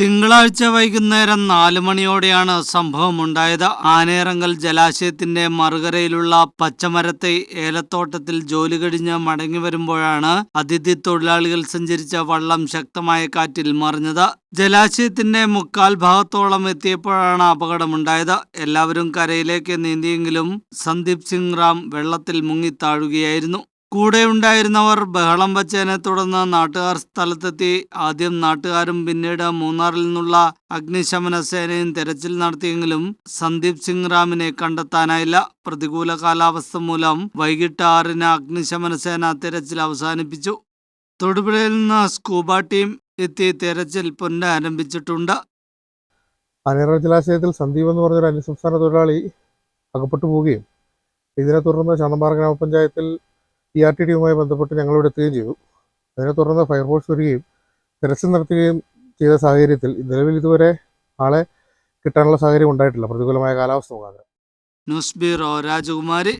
തിങ്കളാഴ്ച വൈകുന്നേരം നാല് മണിയോടെയാണ് സംഭവമുണ്ടായത്. ആനേറങ്കൽ ജലാശയത്തിന്റെ മറുകരയിലുള്ള പച്ചമരത്തെ ഏലത്തോട്ടത്തിൽ ജോലി കഴിഞ്ഞ് മടങ്ങി വരുമ്പോഴാണ് അതിഥി തൊഴിലാളികൾ സഞ്ചരിച്ച വള്ളം ശക്തമായ കാറ്റിൽ മറിഞ്ഞത്. ജലാശയത്തിന്റെ മുക്കാൽ ഭാഗത്തോളം എത്തിയപ്പോഴാണ് അപകടമുണ്ടായത്. എല്ലാവരും കരയിലേക്ക് നീന്തിയെങ്കിലും സന്ദീപ് സിംഗ് റാം വെള്ളത്തിൽ മുങ്ങിത്താഴുകയായിരുന്നു കൂടെയുണ്ടായിരുന്നവർ ബഹളം വച്ചതിനെ തുടർന്ന് നാട്ടുകാർ സ്ഥലത്തെത്തി. ആദ്യം നാട്ടുകാരും പിന്നീട് മൂന്നാറിൽ നിന്നുള്ള അഗ്നിശമന സേനയും തെരച്ചിൽ നടത്തിയെങ്കിലും സന്ദീപ് സിംഗ് റാമിനെ കണ്ടെത്താനായില്ല. പ്രതികൂല കാലാവസ്ഥ മൂലം വൈകിട്ട് ആറിന് അഗ്നിശമന സേന തെരച്ചിൽ അവസാനിപ്പിച്ചു. തൊടുപുഴയിൽ നിന്ന് സ്കൂബ ടീം എത്തി തെരച്ചിൽ പുനരാരംഭിച്ചിട്ടുണ്ട് അനേറ ജലാശയത്തിൽ സന്ദീപ് എന്ന് പറഞ്ഞൊരു അന്യസംസ്ഥാന തൊഴിലാളി അകപ്പെട്ടു പോവുകയും ഇതിനെ തുടർന്ന് ചാന്തമ്പാറ ഗ്രാമപഞ്ചായത്തിൽ ഇ ആർ ടി ഡിയുമായി ബന്ധപ്പെട്ട് ഞങ്ങളിവിടെ എത്തുകയും ചെയ്തു. അതിനെ തുടർന്ന് ഫയർഫോഴ്സ് വരികയും തെരച്ചിൽ നടത്തുകയും ചെയ്ത സാഹചര്യത്തിൽ നിലവിൽ ഇതുവരെ ആളെ കിട്ടാനുള്ള സാഹചര്യം ഉണ്ടായിട്ടില്ല. പ്രതികൂലമായ കാലാവസ്ഥ മുഖാന്തരം. ന്യൂസ് ബ്യൂറോ രാജകുമാരി.